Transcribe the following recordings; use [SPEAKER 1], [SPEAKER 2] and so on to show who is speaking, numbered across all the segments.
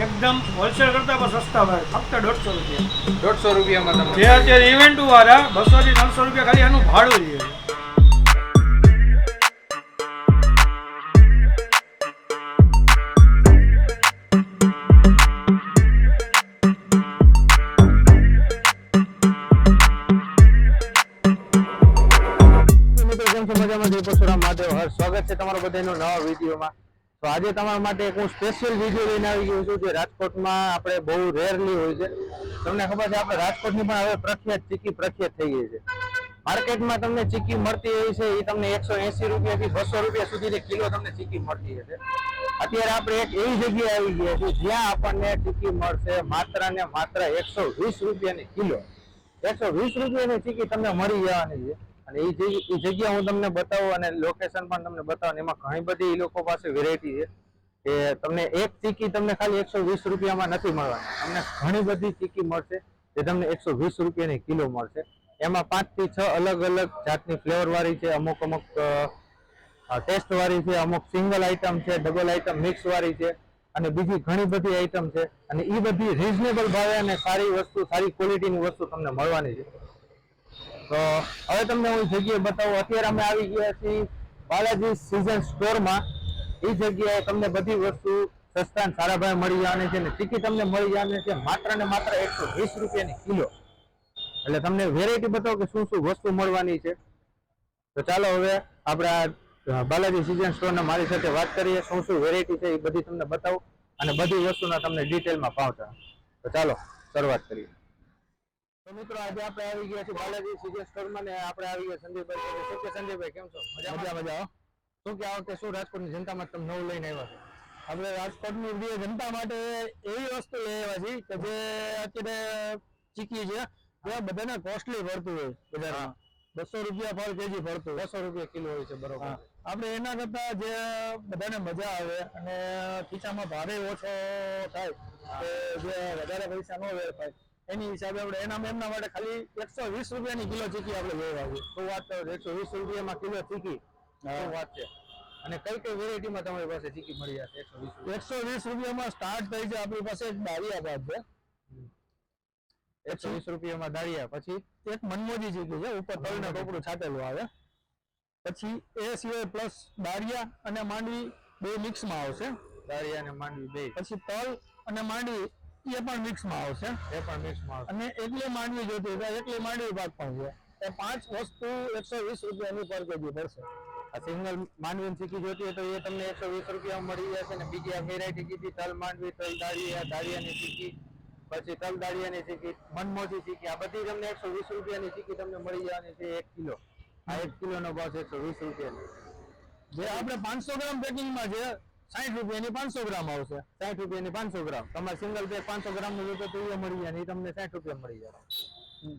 [SPEAKER 1] એકદમ હોલસેલ કરતા પણ સસ્તા ભાવે. ફક્ત દોઢસો રૂપિયા.
[SPEAKER 2] દોઢસો રૂપિયામાં
[SPEAKER 1] જે અત્યારે ઇવેન્ટ વાળા બસો થી ત્રણસો રૂપિયા ખાલી એનું ભાડું છે
[SPEAKER 3] મિત્રો કેમ છો? મજામાં જય પરશુરામ મહાદેવ હર સ્વાગત છે તમારો બધાનો નવા વિડીયોમાં. તો આજે તમારા માટે એક હું સ્પેશિયલ વીડિયો લઈને આવી ગયો છું જે રાજકોટમાં આપણે બહુ રેરલી હોય છે. તમને ખબર છે, આપણે રાજકોટની પણ હવે પ્રખ્યાત ચીકી પ્રખ્યાત થઈ ગઈ છે. માર્કેટમાં તમને ચીકી મળતી હોય છે એ તમને એકસો એસી રૂપિયાથી બસો રૂપિયા સુધીની કિલો તમને ચીકી મળતી હશે. અત્યારે આપણે એક એવી જગ્યાએ આવી ગયા છીએ જ્યાં આપણને ચીકી મળશે માત્ર ને માત્ર એકસો વીસ રૂપિયાની કિલો. એકસો વીસ રૂપિયાની ચીકી તમને મળી જવાની છે. અને એ જગ્યા હું તમને બતાવું અને લોકેશન પણ તમને બતાવું એમાં ઘણી બધી એ લોકો પાસે વેરાયટી છે કે તમને એક ચીકી તમને ખાલી એકસો વીસ રૂપિયામાં નથી મળવાની. તમને ઘણી બધી ચીકી મળશે જે તમને એકસો વીસ રૂપિયાની કિલો મળશે. એમાં પાંચથી છ અલગ અલગ જાતની ફ્લેવર વાળી છે, અમુક અમુક ટેસ્ટ વાળી છે, અમુક સિંગલ આઈટમ છે ડબલ આઈટમ મિક્સવાળી છે અને બીજી ઘણી બધી આઈટમ છે અને એ બધી રિઝનેબલ ભાવે અને સારી વસ્તુ, સારી ક્વોલિટીની વસ્તુ તમને મળવાની છે. તો હવે તમને હું જગ્યાએ બતાવું. અત્યારે અમે આવી ગયા છીએ બાલાજી સિઝન સ્ટોરમાં એ જગ્યાએ તમને બધી વસ્તુ સસ્તા અને સારા ભાવે મળી જવાની છે અને ચીકી તમને મળી જવાની છે. માત્ર ને માત્ર એકસો વીસ રૂપિયાની કિલો. એટલે તમને વેરાયટી બતાવો કે શું શું વસ્તુ મળવાની છે. તો ચાલો હવે આપણા બાલાજી સિઝન સ્ટોરના મારી સાથે વાત કરીએ. શું શું વેરાયટી છે એ બધી તમને બતાવું. અને બધી વસ્તુના તમને ડિટેલમાં પાવતા. તો ચાલો, શરૂઆત કરીએ. તો મિત્રો આજે આપણે આવી ગયા છીએ બાલાજી સીજે સ્ટોરમાં ને આપણે આવી ગયા સંજયભાઈ શું કે સંજયભાઈ કેમ છો? મજા મજા શું કે આ વખતે શું રાજકોટની જનતામાં તમે નવું લઈને આવ્યા છો?
[SPEAKER 4] આપણે રાજકોટની પ્રિય જનતા માટે એવી વસ્તુ લઈ આવ્યા છીએ કે જે અત્યારે ચીકી છે જે બધાને કોસ્ટલી પડતું હોય બજારમાં. બસો રૂપિયા પર કેજી પડતું
[SPEAKER 3] બસો રૂપિયા કિલો હોય છે બરોબર.
[SPEAKER 4] આપણે એના કરતા જે બધાને મજા આવે અને ખીચામાં ભારે ઓછો થાય જે વધારે પૈસા ન વેડફાય. એની હિસાબે આપણે એના એમના માટે ખાલી એકસો વીસ રૂપિયાની કિલો ચીકી આપણે લઈ આવી
[SPEAKER 3] શું વાત કરો એકસો વીસ રૂપિયામાં કિલો ચીકી? શું વાત છે? અને કઈ કઈ વેરાયટીમાં તમારી પાસે ચીકી મળી જશે એકસો વીસ
[SPEAKER 4] એકસો વીસ રૂપિયામાં સ્ટાર્ટ થઈ છે આપણી પાસે એક દાળિયા ભાત છે.
[SPEAKER 3] એકસો વીસ રૂપિયામાં દાળિયા પછી?
[SPEAKER 4] એક મનમોજી ચીકી છે ઉપર તળને કપડું છાટેલું આવે. પછી એ સિવાય પ્લસ દાળિયા અને માંડવી બે મિક્સમાં આવશે.
[SPEAKER 3] દાળિયા અને માંડવી બે.
[SPEAKER 4] પછી તલ અને માંડવી એ પણ મિક્સમાં આવશે.
[SPEAKER 3] એ પણ મિક્સમાં
[SPEAKER 4] અને એકલી માંડવી જોતી તો એકલી માંડવી પાક પણ છે. એ પાંચ વસ્તુ એકસો વીસ રૂપિયાની પર કેજી પડશે
[SPEAKER 3] આ સિંગલ માંડવી ચીકી જોતી હોય તો એ તમને એકસો વીસ રૂપિયામાં મળી જશે ને બીજી આ વેરાયટી કીધી તલ માંડવી તલ દાળિયા દાળિયાની ચીકી પછી તલ દાળિયાની ચીકી મનમોજી ચીકી આ બધી તમને એકસો વીસ રૂપિયાની ચીકી તમને મળી જવાની છે એક કિલો. આ એક કિલોનો ભાવ છે એકસો વીસ રૂપિયાનો.
[SPEAKER 4] જે આપણે પાંચસો ગ્રામ પેકિંગમાં છે સાઠ રૂપિયાની પાંચસો ગ્રામ આવશે.
[SPEAKER 3] સાઠ રૂપિયાની પાંચસો ગ્રામ. તમારે સિંગલ પેક પાંચસો ગ્રામનું જોતો તો એ મળી જાય ને એ તમને સાઠ રૂપિયા મળી જાય.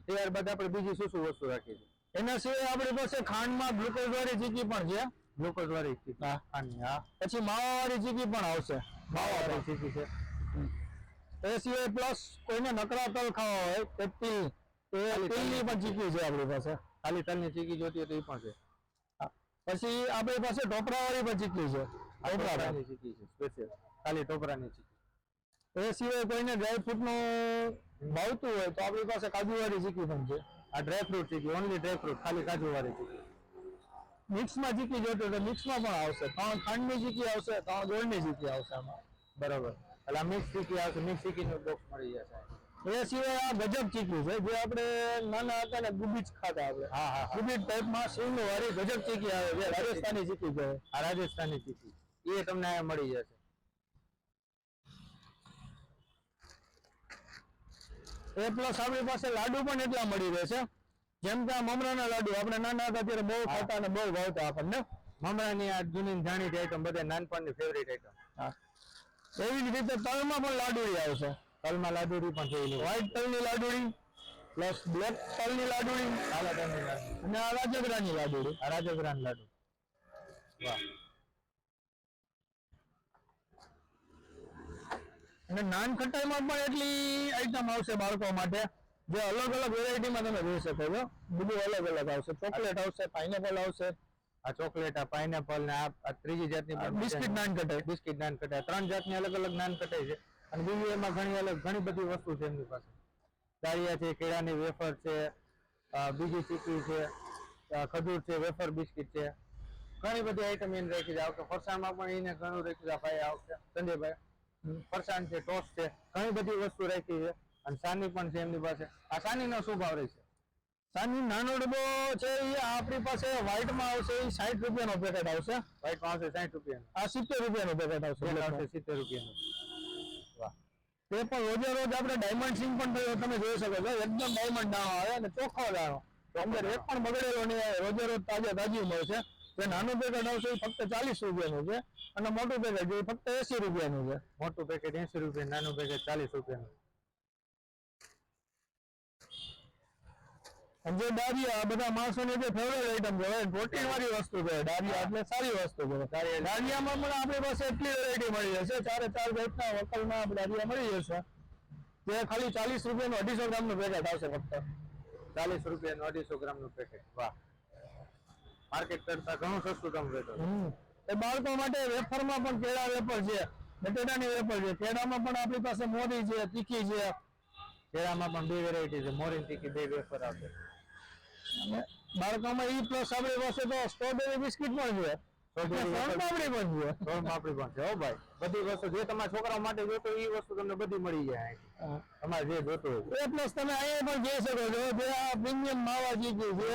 [SPEAKER 3] ત્યારબાદ આપણે બીજી શું શું વસ્તુ રાખી છે
[SPEAKER 4] એના સિવાય આપણી પાસે ખાંડમાં ગ્લુકોઝ વાળી ચીકી પણ છે.
[SPEAKER 3] ગ્લુકોઝ વાળી ચીકી.
[SPEAKER 4] હા.
[SPEAKER 3] ખાંડની હા.
[SPEAKER 4] પછી માવા વાળી ચીકી પણ આવશે.
[SPEAKER 3] માવા વાળી ચીકી છે.
[SPEAKER 4] એ સિવાય પ્લસ કોઈને નકરા તલ ખાવા હોય કે તિલ તો એ
[SPEAKER 3] ખાલી
[SPEAKER 4] પણ ચીકી. છે આપણી પાસે.
[SPEAKER 3] ખાલી તલની ચીકી જોતી હોય તો એ પણ છે.
[SPEAKER 4] પછી આપણી પાસે ટોપરાવાળી પણ ચીકી છે.
[SPEAKER 3] ટોપરાની ચીકી છે સ્પેશિયલ ખાલી ટોપરાની ચીકી.
[SPEAKER 4] એ સિવાય કોઈને ડ્રાયફ્રૂટનું ભાવતું હોય તો આપણી પાસે કાજુવાળી ચીકી પણ છે.
[SPEAKER 3] આ dry fruit chikki only dry fruit ખાલી કાજુ વાળી ચીકી.
[SPEAKER 4] મિક્સમાં ચીકી જોતો તો મિક્સમાં પણ આવશે. ત્રણ ખાંડની ચીકી આવશે ત્રણ ગોળની ચીકી આવશે આમાં.
[SPEAKER 3] બરાબર. એટલે આ મિક્સ ચીકી આવશે મિક્સ ચીકીનું બોક્સ મળી જશે.
[SPEAKER 4] એ સિવાય આ ગજબ ચીકી છે જે આપણે નાના હતા ને ગુબીજ ખાતા આપણે.
[SPEAKER 3] હા હા
[SPEAKER 4] ગુબીજ ટાઈપમાં સિંગ વાળી ગજબ ચીકી આવે છે. રાજસ્થાની ચીકી છે
[SPEAKER 3] આ રાજસ્થાની ચીકી. એ તમને અહીંયા મળી જશે.
[SPEAKER 4] એ પ્લસ આપણી પાસે લાડુ પણ એટલા મળી રહેશે જેમ કે આ મમરાના લાડુ આપણે નાના હતા ત્યારે બહુ ખાતા અને બહુ ભાવતા આપણને.
[SPEAKER 3] મમરાની આ જૂની જાણીતી આઈટમ બધા નાનપણની ફેવરેટ આઈટમ
[SPEAKER 4] એવી જ રીતે તલમાં પણ લાડુડી આવશે.
[SPEAKER 3] તલમાં લાડુરી પણ જોઈ
[SPEAKER 4] વ્હાઈટ તલની લાડુડી પ્લસ બ્લેક તલની લાડુળી
[SPEAKER 3] કાલા તલની લાડુ
[SPEAKER 4] અને આ રાજગરાની લાડુડી
[SPEAKER 3] આ રાજગરાની લાડુ. વાહ.
[SPEAKER 4] અને નાન ખટાઈમાં પણ એટલી આઈટમ આવશે બાળકો માટે જે અલગ અલગ વેરાયટીમાં તમે જોઈ શકો છો. બધું અલગ અલગ આવશે. ચોકલેટ આવશે પાઇનેપલ આવશે.
[SPEAKER 3] આ ચોકલેટ આ પાઇનેપલ ને આ ત્રીજી જાતની
[SPEAKER 4] બિસ્કિટ નાન કટાઈ
[SPEAKER 3] બિસ્કિટ નાન કટાઈ ત્રણ જાતની અલગ અલગ નાન કટાઈ છે. અને બીજી એમાં ઘણી અલગ ઘણી બધી વસ્તુ છે એમની પાસે. દાળિયા છે કેળાની વેફર છે બીજી ચીકી છે ખજૂર છે વેફર બિસ્કિટ છે. ઘણી બધી આઈટમ એને રાખી છે. આવશે ફરસાણમાં પણ એને ઘણું રાખી છે. ભાઈ આવશે સંજયભાઈ. ફરસાણ છે ટોસ છે ઘણી બધી વસ્તુ રાખી છે. અને સાની પણ છે એમની પાસે. આ સાનીનો શું ભાવ રહેશે
[SPEAKER 4] સાની નાનો ડબ્બો છે એ આપણી પાસે વ્હાઈટમાં આવશે એ સાઠ રૂપિયાનો પેકેટ આવશે.
[SPEAKER 3] વ્હાઈટ આવશે સાઠ રૂપિયાનો.
[SPEAKER 4] આ સિત્તેર રૂપિયાનો પેકેટ આવશે.
[SPEAKER 3] સિત્તેર રૂપિયાનો. વાહ.
[SPEAKER 4] તે પણ રોજે રોજ આપણે ડાયમંડ સિંગ પણ તમે- જોઈ શકો છો એકદમ ડાયમંડ દાણો આવે અને ચોખ્ખો દાણો. અંદર એક પણ બગડેલો નહીં રોજે રોજ તાજે તાજી મળશે જે નાનું પેકેટ આવશે એ ફક્ત ચાલીસ રૂપિયાનું છે અને મોટું પેકેટ છે એ ફક્ત એસી રૂપિયાનું છે.
[SPEAKER 3] મોટું પેકેટ એસી રૂપિયા નાનું પેકેટ ચાલીસ રૂપિયાનું.
[SPEAKER 4] જે દાળિયા આ બધા માણસોની જે ફેવરેટ આઈટમ છે પ્રોટીન વાળી વસ્તુ છે. દાળિયા એટલે સારી વસ્તુ છે. દાળિયામાં પણ આપણી પાસે એટલી વેરાયટી મળી જશે ચારે ચાર જાતના હોટલમાં દાળિયા મળી જશે જે ખાલી ચાલીસ રૂપિયાનું અઢીસો ગ્રામનું પેકેટ આવશે ફક્ત.
[SPEAKER 3] ચાલીસ રૂપિયાનું અઢીસો ગ્રામનું પેકેટ વાહ. માર્કેટ કરતા ઘણું સસ્તું તમે વેચો છો.
[SPEAKER 4] એ બાળકો માટે વેફરમાં પણ કેળા વેફર છે, બટેટાની વેફર છે, કેળામાં પણ આપણી પાસે મોરી છે, તીખી છે.
[SPEAKER 3] કેળામાં પણ બે વેરાયટી છે મોરી તીખી બે વેફર આવશે
[SPEAKER 4] બાળકોમાં ઈ પ્લસ આપણી પાસે તો સ્ટ્રોબેરી બિસ્કિટ પણ છે.
[SPEAKER 3] બધી વસ્તુ જે તમારા છોકરાઓ માટે જોતો એ વસ્તુ તમને બધી મળી જાય તમારે જે જોતું
[SPEAKER 4] એ પ્લસ તમે અહીંયા પણ જોઈ શકો છો જે આ પ્રીમિયમ માવા ચીકી છે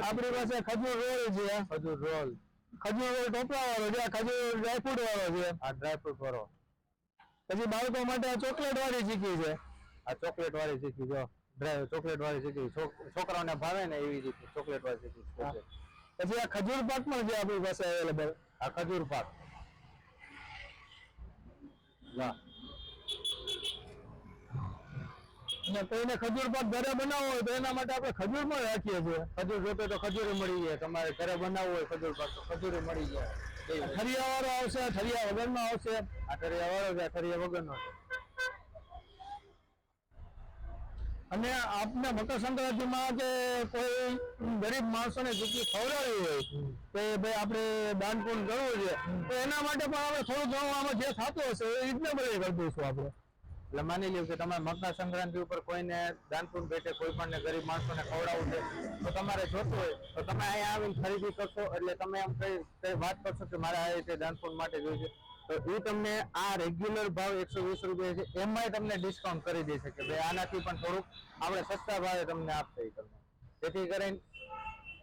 [SPEAKER 4] આપણી પાસે ખજૂર રોલ છે.
[SPEAKER 3] ખજૂર રોલ.
[SPEAKER 4] ખજૂર રોલ ટોપલા વાળો છે ખજૂર ડ્રાયફ્રૂટ વાળો છે.
[SPEAKER 3] આ ડ્રાયફ્રૂટ વાળો.
[SPEAKER 4] પછી બાળકો માટે આ ચોકલેટ વાળી ચીકી છે.
[SPEAKER 3] આ ચોકલેટ વાળી ચીકી જો ચોકલેટ વાળી ચીકી છોક- છોકરાઓને ભાવે ને એવી રીતે ચોકલેટ વાળી ચીકી.
[SPEAKER 4] પછી આ ખજૂર પાક પણ છે આપણી પાસે અવેલેબલ
[SPEAKER 3] આ ખજૂર પાક.
[SPEAKER 4] કોઈને ખજૂર પાક ઘરે બનાવવો હોય તો એના માટે આપણે ખજૂર પણ રાખીએ છીએ.
[SPEAKER 3] ખજૂર જોતે તો ખજૂર મળી જાય. તમારે ઘરે બનાવવું હોય ખજૂર પાક તો ખજૂર મળી જાય.
[SPEAKER 4] ઠરિયા વાળો આવશે ઠરિયા વગરનો આવશે.
[SPEAKER 3] આ ઠરિયા વાળો છે આ વગર નો છે.
[SPEAKER 4] અને આપને મકર સંક્રાંતિમાં કે કોઈ ગરીબ માણસોને ચીકી ખવડાવી હોય કે ભાઈ આપણે દાનપૂન કરવું છે, તો એના માટે પણ આપણે થોડું ઘણું આમાં જે થતું હશે એ રિઝનેબલ કરી દઈશું આપણે.
[SPEAKER 3] એટલે માની લ્યો કે તમારે મકર સંક્રાંતિ ઉપર કોઈને દાનપૂન ભેટે કોઈ પણ ગરીબ માણસોને ખવડાવવું છે, તો તમારે જોતું હોય, તો તમે અહીંયા આવીને ખરીદી કરશો, એટલે તમે એમ કઈ વાત કરશો કે મારે આ રીતે દાનપૂન માટે જોઈશે તો એ તમને આ રેગ્યુલર ભાવ એકસો વીસ રૂપિયા છે. એમાંય તમને ડિસ્કાઉન્ટ કરી દે છે કે ભાઈ, આનાથી પણ થોડુંક આપણે સસ્તા ભાવે તમને આપશે એ તમને. જેથી કરીને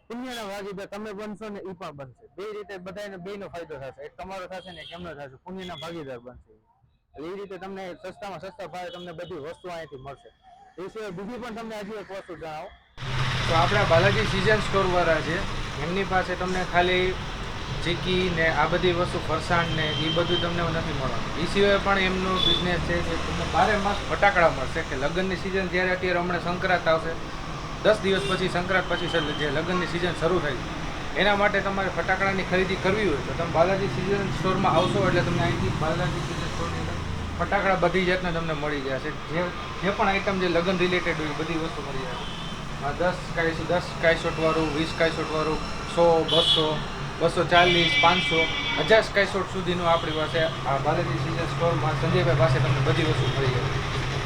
[SPEAKER 3] પુણ્યના ભાગીદાર તમે બનશો ને એ પણ બનશે. બે રીતે બધાને બેનો ફાયદો થશે. એક તમારો થશે ને એક એમનો થશે. પુણ્યના ભાગીદાર બનશે એ રીતે તમને સસ્તામાં સસ્તા ભાવે તમને બધી વસ્તુ અહીંથી મળશે. એ સિવાય બીજી પણ તમને હજી એક વસ્તુ જણાવો.
[SPEAKER 2] તો આપણા બાલાજી સિઝન સ્ટોર વાળા છે. એમની પાસે તમને ખાલી ચીકી ને આ બધી વસ્તુ ફરસાણ ને એ બધું તમને નથી મળવાનું. એ સિવાય પણ એમનું બિઝનેસ છે કે તમને બારે માસ ફટાકડા મળશે કે લગ્નની સિઝન જ્યારે અત્યારે હમણાં સંક્રાંત આવશે, દસ દિવસ પછી, સંક્રાંત પછી જે લગ્નની સિઝન શરૂ થઈ. એના માટે તમારે ફટાકડાની ખરીદી કરવી હોય તો તમે બાલાજી સિઝન સ્ટોરમાં આવશો એટલે તમને અહીંથી બાલાજી સિઝન સ્ટોરની અંદર ફટાકડા બધી જાતના તમને મળી જશે. જે જે પણ આઈટમ જે લગ્ન રિલેટેડ હોય બધી વસ્તુ મળી જશે. દસ કાયસો દસ કાયસોટવાળું વીસ કાયસોટવાળું વાળું સો, બસો બસો ચાલીસ, પાંચસો, હજાર સ્કાય સુધીનું આપણી પાસે આ ભારતીય સિઝન સ્ટોરમાં સંજયભાઈ પાસે તમને બધી વસ્તુ મળી જાય.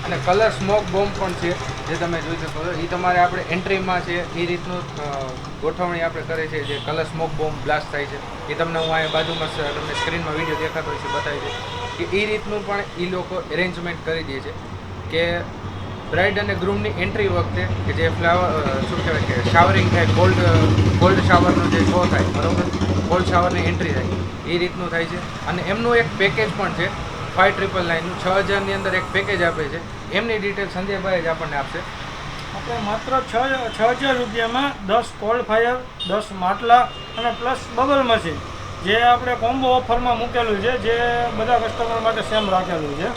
[SPEAKER 2] અને કલર સ્મોક બોમ્બ પણ છે, જે તમે જોઈ શકો છો. એ તમારે આપણે એન્ટ્રીમાં છે એ રીતનું ગોઠવણી આપણે કરે છે, જે કલર સ્મોક બોમ્બ બ્લાસ્ટ થાય છે. એ તમને હું અહીંયા બાજુમાં તમને સ્ક્રીનમાં વીડિયો દેખાતો હોય છે, બતાવી છે કે એ રીતનું પણ એ લોકો એરેન્જમેન્ટ કરી દે છે કે બ્રાઇડ અને ગ્રૂમની એન્ટ્રી વખતે કે જે ફ્લાવર શું કહેવાય કે શાવરિંગ થાય ગોલ્ડ ગોલ્ડ શાવરનો જે શો થાય, બરાબર? ગોલ્ડ શાવરની એન્ટ્રી થાય, એ રીતનું થાય છે. અને એમનું એક પેકેજ પણ છે ફાઇવ ટ્રિપલ નાઇનનું છ હજારની અંદર એક પેકેજ આપે છે. એમની ડિટેલ સંજયભાઈ જ આપણને આપશે.
[SPEAKER 1] આપણે માત્ર છ છ હજાર રૂપિયામાં દસ કોલ્ડ ફાયર દસ માટલા અને પ્લસ બબલ મશીન જે આપણે કોમ્બો ઓફરમાં મૂકેલું છે, જે બધા કસ્ટમર માટે સેમ રાખેલું છે.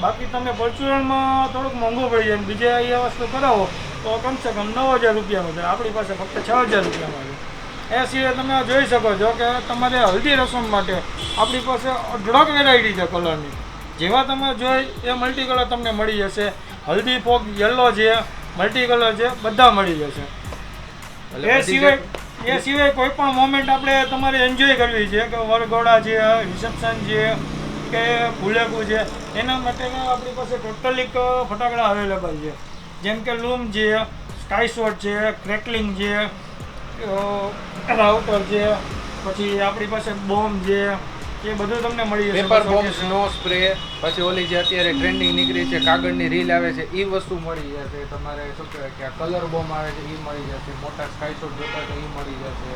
[SPEAKER 1] બાકી તમે પરચુરણમાં થોડુંક મોંઘો પડી જાય બીજે એ વસ્તુ કરાવો તો કમસે કમ નવ હજાર રૂપિયાનું છે આપણી પાસે ફક્ત છ હજાર રૂપિયામાં છે એ સિવાય તમે જોઈ શકો છો કે તમારે હલ્દી રસમ માટે આપણી પાસે અઢળક વેરાયટી છે કલરની. જેવા તમે જોઈ એ મલ્ટી કલર તમને મળી જશે. હલ્દી ફોગ યલો છે મલ્ટી કલર છે બધા મળી જશે.
[SPEAKER 2] એટલે
[SPEAKER 1] એ સિવાય એ સિવાય કોઈ પણ મોમેન્ટ આપણે તમારે એન્જોય કરવી છે કે વરઘોડા છે રિસેપ્શન છે કે ફુલેકું છે. એના માટેના આપણી પાસે ટોટલી ફટાકડા અવેલેબલ છે. જેમ કે લૂમ છે સ્કાય શોટ છે ક્રેકલિંગ છે રાઉટર છે પછી આપણી પાસે બોમ્બ છે એ બધું તમને મળી જશે.
[SPEAKER 2] પેપર બોમ્બ સ્નો સ્પ્રે પછી ઓલી જે અત્યારે ટ્રેન્ડિંગ નીકળી છે કાગળની રીલ આવે છે એ વસ્તુ મળી જશે. તમારે શું કહેવાય કે આ કલર બોમ્બ આવે છે એ મળી જશે. મોટા સ્કાયશોટ જોતા તો એ મળી જશે.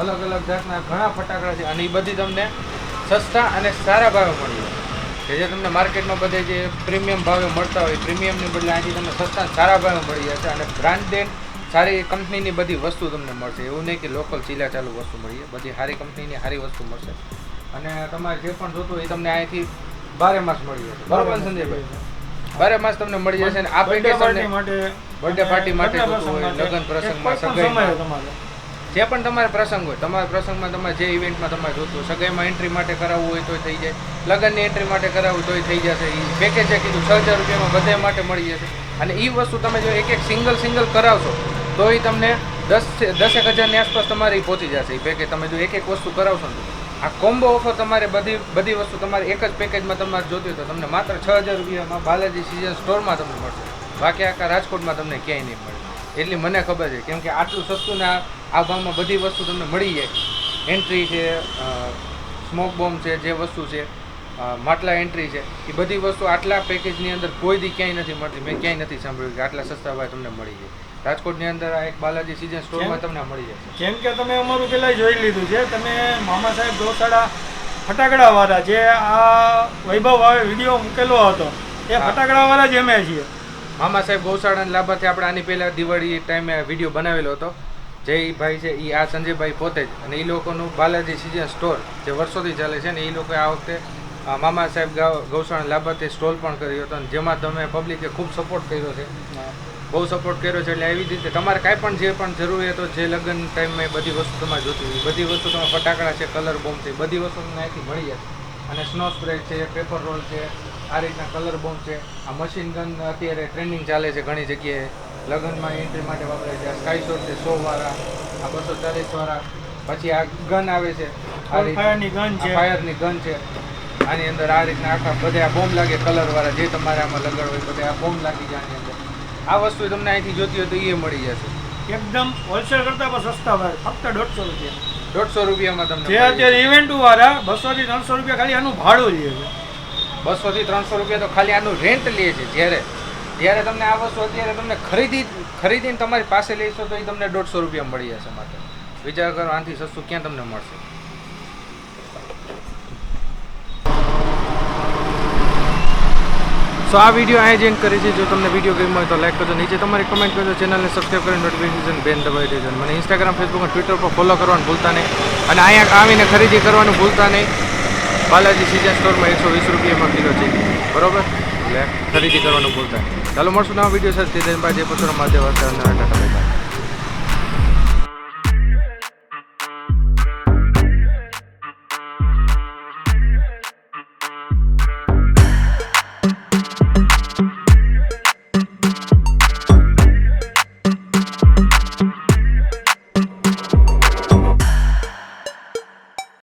[SPEAKER 2] અલગ અલગ જાતના ઘણા ફટાકડા છે અને એ બધી તમને સસ્તા અને સારા ભાવે મળી જાય કે જે તમને માર્કેટમાં બધે જે પ્રીમિયમ ભાવે મળતા હોય પ્રીમિયમની બદલે અહીંથી તમને સસ્તા સારા ભાવે મળી જશે અને બ્રાન્ડેડ સારી કંપનીની બધી વસ્તુ તમને મળશે. એવું નહીં કે લોકલ ચીલા ચાલુ વસ્તુ મળી જાય. બધી સારી કંપનીની સારી વસ્તુ મળશે. અને તમારે જે પણ જોતું હોય એ તમને અહીંથી બારે માસ મળી જશે. બરોબર સંજયભાઈ? બારે માસ તમને મળી જશે અને આ
[SPEAKER 1] બર્થડે
[SPEAKER 2] પાર્ટી
[SPEAKER 1] માટે
[SPEAKER 2] બર્થડે પાર્ટી માટે
[SPEAKER 1] લગ્ન
[SPEAKER 2] પ્રસંગમાં,
[SPEAKER 1] કોઈ
[SPEAKER 2] જે પણ તમારે પ્રસંગ હોય, તમારા પ્રસંગમાં તમારે જે ઇવેન્ટમાં તમારે જોતું સગાઈમાં એન્ટ્રી માટે કરાવવું હોય તોય થઈ જાય. લગ્નની એન્ટ્રી માટે કરાવવું તોય થઈ જશે. એ પેકેજ જે કીધું, છ હજાર રૂપિયામાં બધે માટે મળી જશે. અને એ વસ્તુ તમે જો એક એક સિંગલ સિંગલ કરાવશો તો એ તમને દસ, દસેક હજારની આસપાસ તમારે પહોંચી જશે એ પેકેજ તમે જો એક એક વસ્તુ કરાવશો ને. આ કોમ્બો ઓફર તમારે બધી બધી વસ્તુ તમારે એક જ પેકેજમાં તમારે જોતી તો તમને માત્ર છ હજાર રૂપિયામાં બાલાજી સિઝન સ્ટોરમાં તમને મળશે. બાકી આખા રાજકોટમાં તમને ક્યાંય નહીં મળે. એટલી મને ખબર છે, કેમ કે આટલું સસ્તું ને આ ભાવમાં બધી વસ્તુ તમને મળી જાય. એન્ટ્રી છે સ્મોક બોમ્બ છે જે વસ્તુ છે માટલા એન્ટ્રી છે એ બધી વસ્તુ આટલા પેકેજની અંદર કોઈ દી ક્યાંય નથી મળતી. મેં ક્યાંય નથી સાંભળ્યું કે આટલા સસ્તા ભાવે તમને મળી જાય. રાજકોટની અંદર આ એક બાલાજી સિઝન સ્ટોરમાં તમને મળી જશે
[SPEAKER 1] જેમ કે તમે અમારું પેલા જોઈ લીધું છે. તમે મામા સાહેબ ગૌશાળા ફટાકડા વાળા જે આ વૈભવ ભાવે વીડિયો મૂકેલો હતો એ
[SPEAKER 2] ફટાકડાવાળા
[SPEAKER 1] ફટાકડા વાળા જ અમે છીએ.
[SPEAKER 2] મામા સાહેબ ગૌશાળાના લાભાર્થી આપણે આની પહેલાં દિવાળી ટાઈમે વીડિયો બનાવેલો હતો. જે ભાઈ છે એ આ સંજયભાઈ પોતે જ. અને એ લોકોનું બાલાજી સિઝન સ્ટોર જે વર્ષોથી ચાલે છે ને એ લોકોએ આ વખતે મામા સાહેબ ગૌશાળા લાભાર્થે સ્ટોલ પણ કર્યો હતો અને જેમાં તમે પબ્લિકે ખૂબ સપોર્ટ કર્યો છે. બહુ સપોર્ટ કર્યો છે, એટલે એવી રીતે તમારે કાંઈ પણ જે પણ જરૂરી હોય જે લગ્ન ટાઈમમાં બધી વસ્તુ તમારે જોતી હોય. બધી વસ્તુ તમે ફટાકડા છે કલર બોમ્બ છે, બધી વસ્તુ તમને અહીંથી મળી જશે અને સ્નો સ્પ્રે છે પેપર રોલ છે, આ રીતના કલર બોમ્બ છે. આ મશીન ગન અત્યારે ટ્રેન્ડિંગ ચાલે છે ઘણી જગ્યાએ. લગ્નમાં એન્ટ્રી માટે વાપરે છે આ સ્કાય શોટ છે સો વાળા આ બસો ચાલીસ વાળા. પછી આ ગન આવે છે.
[SPEAKER 1] ફાયરની ગન છે.
[SPEAKER 2] ફાયરની ગન છે. આની અંદર આ રીતના આખા બધા આ બોમ્બ લાગે કલરવાળા જે તમારે આમાં લગાડ હોય બધા આ બોમ્બ લાગી જાય આની અંદર. આ વસ્તુ તમને અહીંથી જોતી હોય તો એ મળી જશે.
[SPEAKER 1] એકદમ હોલસેલ કરતાં પણ સસ્તા ભાવે ફક્ત દોઢસો રૂપિયા.
[SPEAKER 2] દોઢસો રૂપિયામાં તમને
[SPEAKER 1] જે અત્યારે ઇવેન્ટ વાળા બસો થી ત્રણસો રૂપિયા ખાલી આનું ભાડું લે છે.
[SPEAKER 2] બસો થી ત્રણસો રૂપિયા તો ખાલી આનું રેન્ટ લે છે જ્યારે જ્યારે તમને આ વસ્તુ અત્યારે તમને ખરીદી ખરીદીને તમારી પાસે લેશો તો એ તમને દોઢસો રૂપિયા મળી જશે માત્ર. વિચાર કરો, આનાથી સસ્તું ક્યાં તમને મળશે? સો આ વીડિયો અહીં જ કરી છે. જો તમને વીડિયો ગમ્યો હોય તો લાઈક કરજો. નીચે તમારી કમેન્ટ કરજો. ચેનલને સબસ્ક્રાઈબ કરીને નોટિફિકેશન બેન દબાવી દેજો. મને ઇન્સ્ટાગ્રામ ફેસબુક અને ટ્વિટર પર ફોલો કરવાનું ભૂલતા નહીં. અને અહીંયા આવીને ખરીદી કરવાનું ભૂલતા નહીં. બાલાજી સિઝન સ્ટોરમાં એકસો વીસ રૂપિયામાં કિલો છે. બરોબર? એટલે ખરીદી કરવાનું ભૂલતા ચાલો મળશું નવા વીડિયો સાથે બાદ જે પછી મહાદેવ ટાટા.